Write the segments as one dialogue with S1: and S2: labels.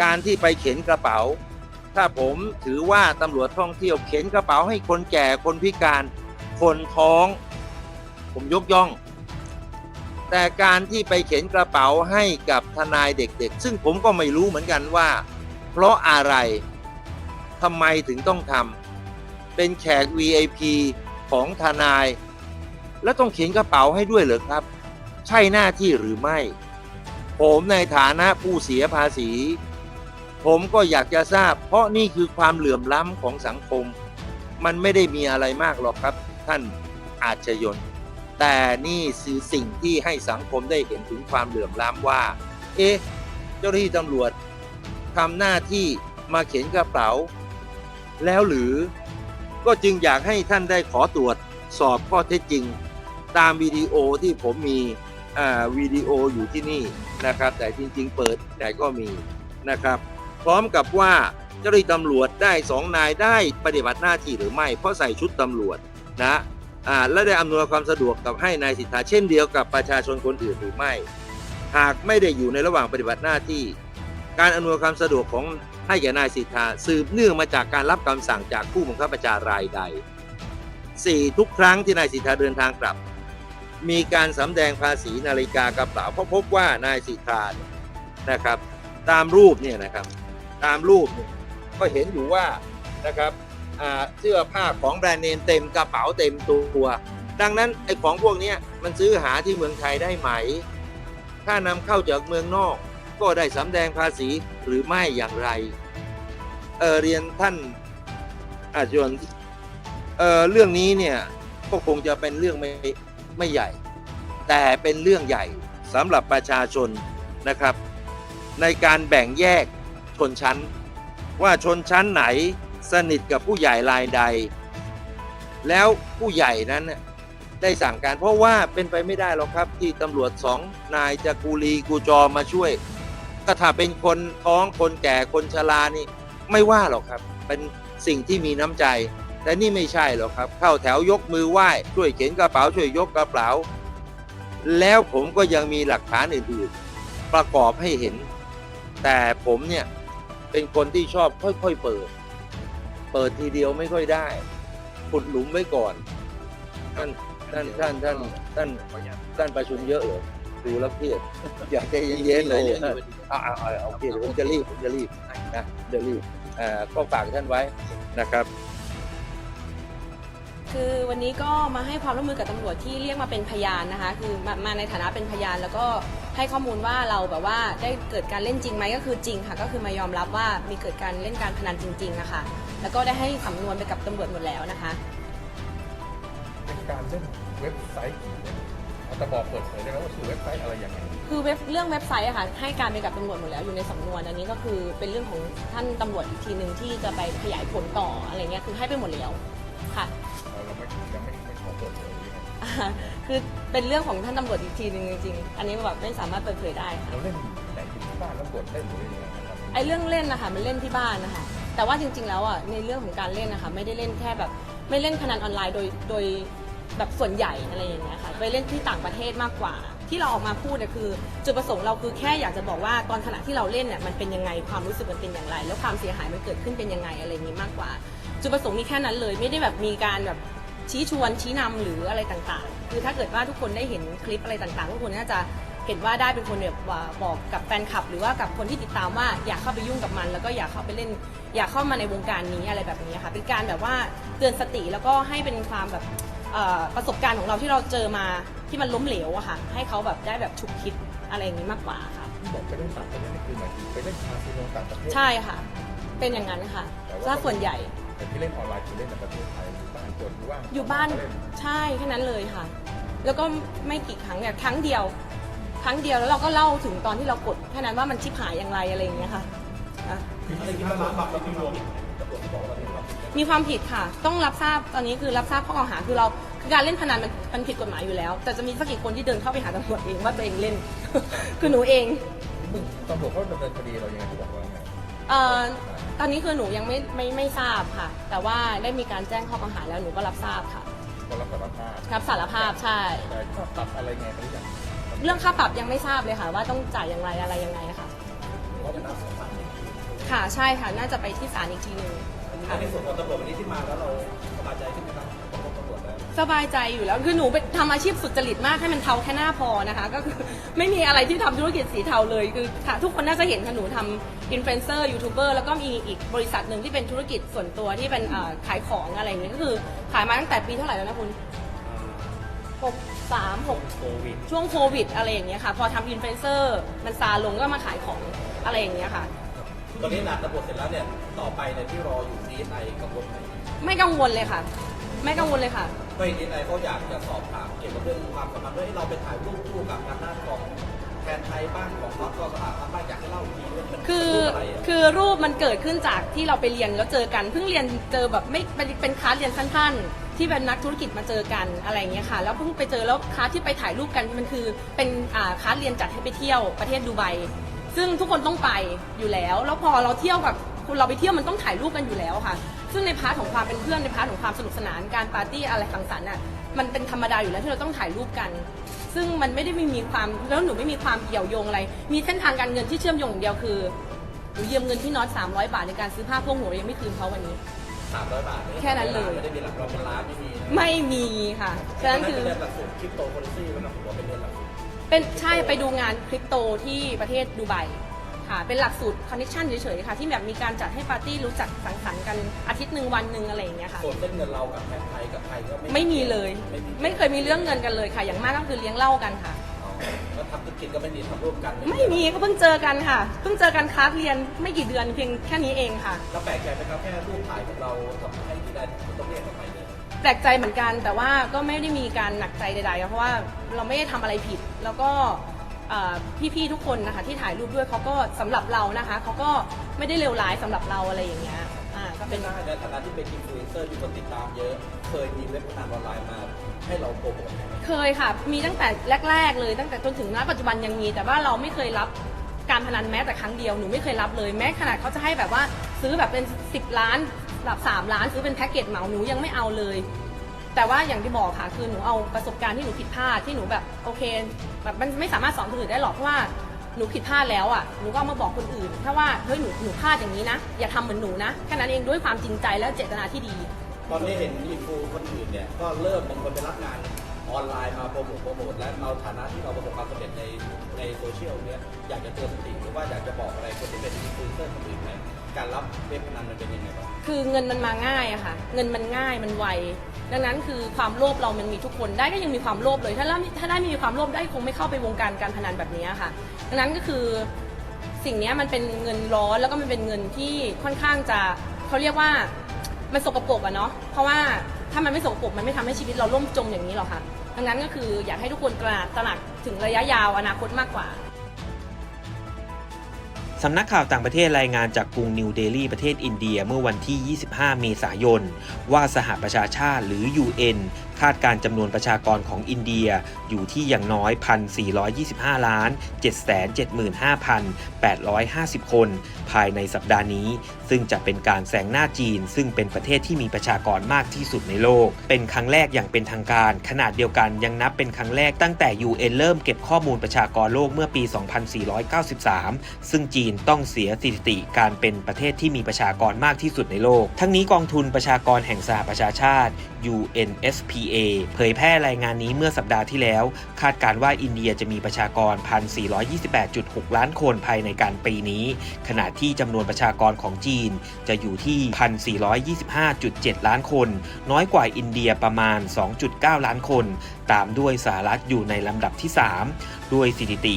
S1: การที่ไปเข็นกระเป๋า ถ้าผมถือว่าตำรวจท่องเที่ยวเข็นกระเป๋าให้คนแก่คนพิการ คนท้อง ผมยกย่อง แต่การที่ไปเข็นกระเป๋าให้กับทนายเด็กๆ ซึ่งผมก็ไม่รู้เหมือนกันว่า เพราะอะไรทำไมถึงต้องทำเป็นแขก VIP ของทนาย แล้วต้องเข็นกระเป๋าให้ด้วยเหรอครับ ใช่หน้าที่หรือไม่ ผมในฐานะผู้เสียภาษี ผมก็อยากจะทราบ เพราะนี่คือความเหลื่อมล้ำของสังคม มันไม่ได้มีอะไรมากหรอกครับ ท่านอาชยน แต่นี่คือสิ่งที่ให้สังคมได้เห็นถึงความเหลื่อมล้ำว่า เอ๊ะ เจ้าหน้าที่ตำรวจทำหน้าที่มาเข็นกระเป๋า แล้วหรือก็จึงอยากให้ท่านได้ขอตรวจสอบข้อเท็จจริง ตามวิดีโอที่ผมมีวิดีโออยู่ที่นี่นะครับ แต่จริง ๆ เปิดไหนก็มีนะครับ พร้อมกับว่าเจ้าหน้าที่ตำรวจได้สองนายได้ปฏิบัติหน้าที่หรือไม่ เพราะใส่ชุดตำรวจนะอ่าและได้อำนวยความสะดวกกับให้นายสิทธาเช่นเดียวกับประชาชนคนอื่นหรือไม่ หากไม่ได้อยู่ในระหว่างปฏิบัติหน้าที่ การอำนวยความสะดวกของให้แก่นายสิทธาสืบเนื่องมาจากการรับคำสั่งจากผู้บังคับบัญชารายใด 4. ทุกครั้งที่นายสิทธาเดินทางกลับ มีการสำแดงภาษีนาฬิกากระเป๋าเพราะพบว่านายสิทธาเนี่ยนะครับ ตามรูปเนี่ยนะครับ ตามรูปเนี่ยก็เห็นอยู่ว่านะครับเสื้อผ้าของแบรนด์เนมเต็มกระเป๋าเต็มตัว ดังนั้นไอ้ของพวกนี้มันซื้อหาที่เมืองไทยได้ไหม ถ้านำเข้าจากเมืองนอก ก็ได้สำแดงภาษีหรือไม่อย่างไรเออเรียนท่านอาจารย์เออเรื่องนี้เนี่ยก็คงจะเป็นเรื่องไม่ไม่ใหญ่ แต่เป็นเรื่องใหญ่สำหรับประชาชนนะครับ ในการแบ่งแยก ชนชั้น ว่าชนชั้นไหนสนิทกับผู้ใหญ่รายใด แล้วผู้ใหญ่นั้นได้สั่งการเพราะว่าเป็นไปไม่ได้หรอกครับที่ตำรวจสองนายจะกูลีกูจอมาช่วย ก็ถ้าเป็นคนท้องคนแก่คนชรานี่ ไม่ว่าหรอกครับ เป็นสิ่งที่มีน้ำใจ แต่นี่ไม่ใช่หรอกครับ เข้าแถวยกมือไหว้ช่วยเข็นกระเป๋าช่วยยกกระเป๋า แล้วผมก็ยังมีหลักฐานอื่นๆ ประกอบให้เห็น แต่ผมเนี่ย เป็นคนที่ชอบค่อยๆเปิด เปิดทีเดียวไม่ค่อยได้ขุดหลุมไว้ก่อน ท่านท่านท่านท่านท่านท่านประชุมเยอะเหรอดูแล้วเครียดอยากใจเย็นๆเลยเอาเอาเอาเอาโอเคเดี๋ยวผมจะรีบผมจะรีบนะจะรีบอ่าก็ฝากท่านไว้นะครับ
S2: คือวันนี้ก็มาให้ความร่วมมือกับตำรวจที่เรียกมาเป็นพยานนะคะ คือมามาในฐานะเป็นพยานแล้วก็ ให้ข้อมูลว่าเราแบบว่าได้เกิดการเล่นจริงไหมก็คือจริงค่ะ ก็คือมายอมรับว่ามีเกิดการเล่นการพนันจริงๆนะคะแล้วก็ได้ให้สำนวนไปกับตำรวจหมดแล้วนะคะ
S3: เป็นการเล่นเว็บไซต์กี่เว็บเอาแต่บอกเปิดเผยได้ไหมว่าชื่อเว็บไซต์อะไรยังไง
S2: คือเว็บเรื่องเว็บไซต์อะค่ะให้การไปกับตำรวจหมดแล้วอยู่ในสำนวนอันนี้ก็คือเป็นเรื่องของท่านตำรวจอีกทีหนึ่งที่จะไปขยายผลต่ออะไรเงี้ยคือให้ไปหมดแล้วค่ะ
S3: เราเราไม่ยังไม่ไม่ขอเปิดเผยยังไง
S2: อ่า คือเป็นเรื่องของท่านตำรวจอีกทีหนึ่งจริงๆ อันนี้แบบไม่สามารถเปิดเผยได้ค่ะ
S3: เราเล่นที่ไหนอยู่ที่บ้านแล้วกดเล่นหรือยังไงครับ
S2: ไอ้เรื่องเล่นนะคะมันเล่นที่บ้านนะคะ แต่ว่าจริง ๆ แล้วอะในเรื่องของการเล่นนะคะไม่ได้เล่นแค่แบบไม่เล่นพนันออนไลน์โดยโดยแบบส่วนใหญ่อะไรอย่างเงี้ยค่ะไปเล่นที่ต่างประเทศมากกว่า ที่เราออกมาพูดเนี่ยคือ จุดประสงค์เราคือแค่อยากจะบอกว่าตอนขณะที่เราเล่นเนี่ยมันเป็นยังไงความรู้สึกมันเป็นอย่างไร แล้วความเสียหายมันเกิดขึ้นเป็นยังไงอะไรอย่างนี้มากกว่า จุดประสงค์มีแค่นั้นเลย ไม่ได้แบบมีการแบบ ชี้ชวนชี้นำหรืออะไรต่างๆ คือถ้าเกิดว่าทุกคนได้เห็นคลิปอะไรต่างๆทุกคนน่าจะเห็นว่าได้เป็นคนแบบว่าบอกกับแฟนคลับ หรือว่ากับคนที่ติดตามว่าอยากเข้าไปยุ่งกับมัน แล้วก็อยากเข้าไปเล่น อยากเข้ามาในวงการนี้อะไรแบบนี้ค่ะเป็นการแบบว่าเตือนสติแล้วก็ให้เป็นความแบบเอ่อประสบการณ์ของเราที่เราเจอมาที่มันล้มเหลวอะค่ะ ให้เขาแบบได้แบบฉุกคิดอะไรอย่างนี้มากกว่าค่ะ
S3: ที่บอกไปเล่นต่างประเทศนี่คือหมายถึงไปเล่นคาสิโนต่างประเทศ
S2: ใช่ค่ะ เป็นอย่างนั้นค่ะถ้าส่วนใหญ่
S3: แต่ที่เล่นออนไลน์คือเล่นในประเทศไทยอยู่บ้านกดว่าง
S2: อยู่บ้าน
S3: เล่น
S2: ใช่แค่นั้นเลยค่ะ แล้วก็ไม่กี่ครั้งเนี่ยครั้งเดียว ครั้งเดียวแล้วเราก็เล่าถึงตอนที่เรากดแค่นั้นว่ามันชิบหายอย่างไรอะไรอย่างเงี้ยค่ะอะมีความผิดค่ะ ต้องรับทราบตอนนี้คือรับทราบข้อกล่าวหาคือเราคือการเล่นพนันมันมันผิดกฎหมายอยู่แล้ว แต่จะมีสักกี่คนที่เดินเข้าไปหาตำรวจเองว่าตัวเองเล่น คือหนูเอง
S3: มึงตำรวจเขาดำเนินคดีเรายังไงเขาบอกว่าไง
S2: เอ่อตอนนี้คือหนูยังไม่ไม่ไม่ทราบค่ะ แต่ว่าได้มีการแจ้งข้อกล่าวหาแล้วหนูก็รับทราบค่ะ
S3: ก็รับสารภาพ
S2: รับสารภาพใช่
S3: แต่ค่าปรับอะไรไงเขาหรือยัง
S2: เรื่องค่าปรับยังไม่ทราบเลยค่ะ ว่าต้องจ่ายอย่างไรอะไรยังไงค่ะ
S3: เพราะเป็นนักสงคราม
S2: ค่ะใช่ค่ะน่าจะไปที่ศาลอีกทีหนึ่งค่ะ
S4: ในส่วนของตำรวจวันนี้ที่มาแล้วเราสบายใจขึ้นไหมครับ
S2: สบายใจอยู่แล้วคือหนูเป็นทำอาชีพสุจริตมากให้มันเทาแค่หน้าพอนะคะ ก็คือไม่มีอะไรที่ทำธุรกิจสีเทาเลยคือค่ะทุกคนน่าจะเห็นค่ะหนูทำอินฟลูเอนเซอร์ยูทูบเบอร์แล้วก็มีอีกบริษัทหนึ่งที่เป็นธุรกิจส่วนตัวที่เป็นเอ่อขายของอะไรอย่างเงี้ยก็คือขายมาตั้งแต่ปีเท่าไหร่แล้วนะคุณหกสามหก
S4: โควิด
S2: ช่วงโควิดอะไรอย่างเงี้ยค่ะ พอทำอินฟลูเอนเซอร์มันซาลงก็มาขายของอะไรอย่างเงี้ยค่ะ
S4: ตอนนี้หลานตำรวจเสร็จแล้วเนี่ย ต่อไปเนี่ยที่รออยู่ดีไอกังวลไหม
S2: ไม่กังวลเลยค่ะ ไม่กังวลเลยค่ะ
S4: ไม่ดีไอเขาอยากจะสอบถามเกี่ยวกับเรื่องความสัมพันธ์ด้วยให้เราไปถ่ายรูปคู่กับทางด้านของแทนไทยบ้างของน็อตก็สะอาดบ้างอยากให้เล่าอีกทีว่ามัน
S2: คือ
S4: รูปอะไรอะ
S2: คือรูปมันเกิดขึ้นจากที่เราไปเรียนแล้วเจอกันเพิ่งเรียนเจอแบบไม่เป็นเป็นคลาสเรียนสั้นๆ ที่เป็นนักธุรกิจมาเจอกันอะไรอย่างเงี้ยค่ะ แล้วเพิ่งไปเจอแล้วคลาสที่ไปถ่ายรูปกันมันคือเป็นอ่าคลาสเรียนจัดให้ไปเที่ยวประเทศดูไบซึ่งทุกคนต้องไปอยู่แล้ว แล้วพอเราเที่ยวกับ คุณเราไปเที่ยวมันต้องถ่ายรูปกันอยู่แล้วค่ะ ซึ่งในพาร์ทของความเป็นเพื่อนในพาร์ทของความสนุกสนานการปาร์ตี้อะไรสังสรรค์อะมันเป็นธรรมดาอยู่แล้วที่เราต้องถ่ายรูปกัน ซึ่งมันไม่ได้ไม่มีความแล้วหนูไม่มีความเกี่ยวโยงอะไร มีเส้นทางการเงินที่เชื่อมโยงอย่างเดียวคือหนูยืมเงินพี่น็อต300 บาทในการซื้อผ้าพวกหนูยังไม่คืนเขาวันนี้
S4: สามร้อยบาทเย
S2: แค่นั้นเลย
S4: ไม่ได้มีหลักร้อยเป็นล้านไม่มีนะ
S2: ไม่มีค่ะฉะนั้นคือ
S4: เป็นเรียนหลักสูตรคริปโตเคอเรนซีแล้วนะผมว่าเป็นเรียนหลักสูตร
S2: เป็นใช่ไปดูงานคริปโตที่ประเทศดูไบ ค่ะเป็นหลักสูตรคอนเนคชั่นเฉยๆค่ะ ที่แบบมีการจัดให้ปาร์ตี้รู้จักสังสรรค์กันอาทิตย์หนึ่งวันหนึ่งอะไรอย่างเงี้ยค่ะ
S4: ส่วนเส้นเงินเรากับแทนไทยกับไทยก็ไม่
S2: ไม่มีเลย
S4: ไม่มี
S2: ไม่เคยมีเรื่องเงินกันเลยค่ะ อย่างมากก็คือเลี้ยงเหล้ากันค่ะ
S4: แล้วทำธุรกิจก็ไม่มีทำร่วมกัน
S2: ไม่มีก็เพิ่งเจอกันค่ะ เพิ่งเจอกันคลาสเรียนไม่กี่เดือนเพียงแค่นี้เองค่ะ
S4: เราแปลกใจไหมครับแค่รูปถ่ายของเราทำให้ที่ได้ต้องเรียกออกไปเลย
S2: แปลกใจเหมือนกันแต่ว่าก็ไม่ได้มีการหนักใจใดๆเพราะว่าเราไม่ได้ทำอะไรผิด แล้วก็เอ่อ พี่ๆทุกคนนะคะที่ถ่ายรูปด้วยเขาก็สำหรับเรานะคะเขาก็ไม่ได้เลวร้ายสำหรับเราอะไรอย่างเงี้ยอ่าก็เป็
S4: เป็นนได้ในฐานะที่เป็นอินฟลูเอนเซอร์มีคนติดตามเยอะ เคยมีเว็บพนันออนไลน์มาให้เราโปรโมทไหม
S2: เคยค่ะ มีตั้งแต่แรก ๆ เลยตั้งแต่จนถึงณปัจจุบันยังมี แต่ว่าเราไม่เคยรับการพนันแม้แต่ครั้งเดียวหนูไม่เคยรับเลยแม้ขนาดเขาจะให้แบบว่าซื้อแบบเป็น 10 ล้านแบบ3ล้านซื้อเป็นแพ็กเกจเหมาหนูยังไม่เอาเลย แต่ว่าอย่างที่บอกค่ะคือหนูเอาประสบการณ์ที่หนูผิดพลาดที่หนูแบบโอเคแบบมันไม่สามารถสอนคนอื่นได้หรอกเพราะว่าหนูผิดพลาดแล้วอะหนูก็เอามาบอกคนอื่นถ้าว่าเฮ้ยหนูหนูพลาดอย่างนี้นะอย่าทำเหมือนหนูนะแค่นั้นเองด้วยความจริงใจและเจตนาที่ดี
S4: ตอนนี้เห็นอินฟูคนอื่นเนี่ยก็เริ่มบางคนไปรับงานออนไลน์มาโปรโมทโปรโมทและเราฐานะที่เราประสบความสำเร็จในในโซเชียลเนี่ยอยากจะเตือนสติหรือว่าอยากจะบอกอะไรคนที่เป็นอินฟลูเอนเซอร์คนอื่นไหม การรับเว็บพนันมันเป็นยังไงบ้าง
S2: คือเงินมันมาง่ายอะค่ะ เงินมันง่ายมันไว ดังนั้นคือความโลภเรามันมีทุกคนได้ก็ยังมีความโลภเลย ถ้าเราถ้าได้ไม่มีความโลภได้คงไม่เข้าไปวงการการพนันแบบนี้ค่ะ ดังนั้นก็คือสิ่งนี้มันเป็นเงินร้อนแล้วก็มันเป็นเงินที่ค่อนข้างจะเขาเรียกว่ามันสกปรกอะเนาะเพราะว่าถ้ามันไม่สกปรกมันไม่ทำให้ชีวิตเราล่มจมอย่างนี้หรอกค่ะ ดังนั้นก็คืออยากให้ทุกคนตระหนักตระหนักถึงระยะยาวอนาคตมากกว่า
S5: สำนักข่าวต่างประเทศรายงานจากกรุงนิวเดลีประเทศอินเดียเมื่อวันที่ 25 เมษายน ว่าสหประชาชาติหรือ UN คาดการจำนวนประชากรของอินเดียอยู่ที่อย่างน้อย 1,425 ล้าน 775,850 คน ภายในสัปดาห์นี้ ซึ่งจะเป็นการแซงหน้าจีน ซึ่งเป็นประเทศที่มีประชากรมากที่สุดในโลก เป็นครั้งแรกอย่างเป็นทางการ ขนาดเดียวกันยังนับเป็นครั้งแรกตั้งแต่ UN เริ่มเก็บข้อมูลประชากรโลกเมื่อปี 2493 ซึ่งจีนต้องเสียสถิติการเป็นประเทศที่มีประชากรมากที่สุดในโลก ทั้งนี้กองทุนประชากรแห่งสหประชาชาติ UNSPA เผยแพร่รายงานนี้เมื่อสัปดาห์ที่แล้ว คาดการณ์ว่าอินเดียจะมีประชากร 1,428.6 ล้านคนภายในการปีนี้ ขณะที่จำนวนประชากรของจีนจะอยู่ที่ 1,425.7 ล้านคน น้อยกว่าอินเดียประมาณ 2.9 ล้านคน ตามด้วยสหรัฐอยู่ในลำดับที่ 3 ด้วยสถิติ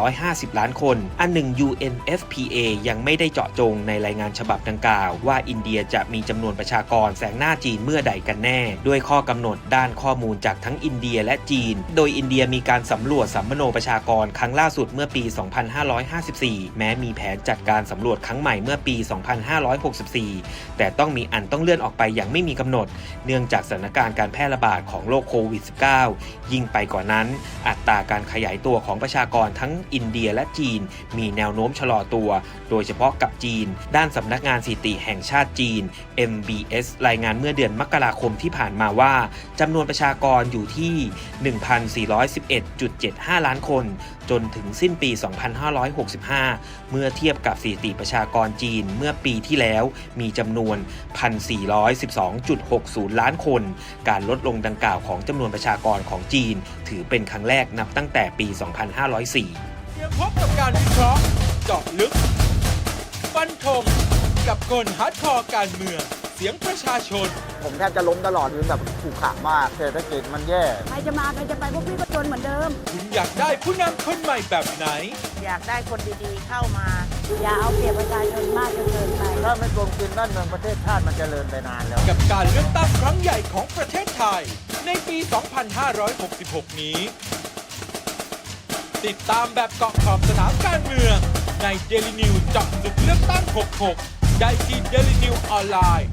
S5: 350 ล้านคน อันหนึ่ง UNFPA ยังไม่ได้เจาะจงในรายงานฉบับดังกล่าว ว่าอินเดียจะมีจำนวนประชากรแซงหน้าจีนเมื่อใดกันแน่ ด้วยข้อกำหนดด้านข้อมูลจากทั้งอินเดียและจีน โดยอินเดียมีการสำรวจสัมมโนประชากรครั้งล่าสุดเมื่อปี 2554 แม้มีแผนจัดการสำรวจครั้งใหม่เมื่อปี 2564 แต่ต้องมีอันต้องเลื่อนออกไปอย่างไม่มีกำหนด เนื่องจากสถานการณ์การแพร่ระบาดของโรคโควิด -19 ยิ่งไปกว่านั้น อัตราการขยายตัวของประชากรทั้งอินเดียและจีน มีแนวโน้มชะลอตัว โดยเฉพาะกับจีน ด้านสำนักงานสถิติแห่งชาติจีน MBS รายงานเมื่อเดือนมกราคมที่ผ่านมาว่า จำนวนประชากรอยู่ที่ 1,411.75 ล้านคน จนถึงสิ้นปี 2565 เมื่อเทียบกับสถิติประชากรจีนเมื่อปีที่แล้วมีจำนวน 1,412.60 ล้านคน การลดลงดังกล่าวของจำนวนประชากรของจีน ถือเป็นครั้งแรกนับตั้งแต่ปี 2504
S6: เตรียมพบกับการวิเคราะห์เจาะลึกฟันธงกับคนฮาร์ดคอร์การเมือง สียงประชาชน
S7: ผมแทบจะล้มตลอดคือแบบขู่ขามากเศรษฐกิจมันแย่
S8: ใครจะมาใครจะไปพวกพี่ก็จนเหมือนเดิม
S6: คุณอยากได้ผู้นำคนใหม่แบบไหน
S8: อยากได้คนดีๆเข้ามา อย่าเอาเปรียบประชาชนมากจนเกินไป
S7: ถ้าไม่กลมกินบ้านเมืองประเทศชาติมันจเจริญไปนานแล้ว
S6: กับการเลือกตั้งครั้งใหญ่ของประเทศไทย ในปี 2566 นี้ ติดตามแบบเกาะขอบสนามการเมือง ใน Daily News เจาะลึกเลือกตั้ง 66 ได้ที่ Daily News ออนไลน์